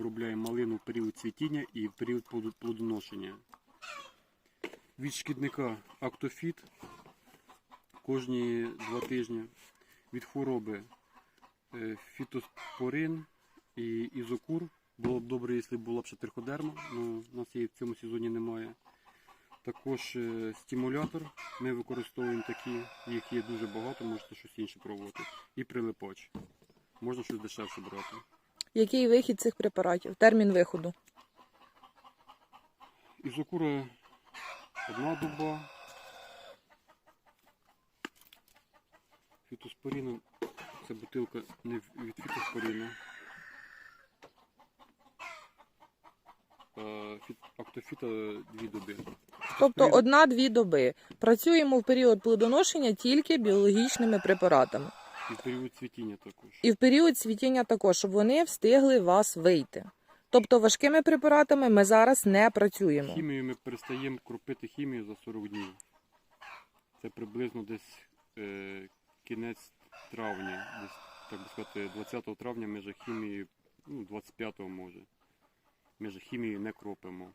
обробляємо малину в період цвітіння і в період плодоношення. Від шкідника Актофіт кожні два тижні. Від хвороби е, фітоспорин і ізокур. Було б добре, якщо була б ще триходерма, але у нас її в цьому сезоні немає. Також е, стимулятор. Ми використовуємо такі, їх є дуже багато, можете щось інше пробувати. І прилипач. Можна щось дешевше брати. Який вихід цих препаратів? Термін виходу. Ізокура одна доба. Фітоспоріна це бутилка не від фітоспоріна. Актофіта дві доби. Тобто одна-дві доби. Працюємо в період плодоношення тільки біологічними препаратами. І в період цвітіння також. І в період цвітіння також, щоб вони встигли вас вийти. Тобто важкими препаратами ми зараз не працюємо. Хімію ми перестаємо кропити хімію за 40 днів. Це приблизно десь е, кінець травня, десь, так би сказати, 20 травня ми вже хімію, ну 25 може. Ми вже хімію не кропимо.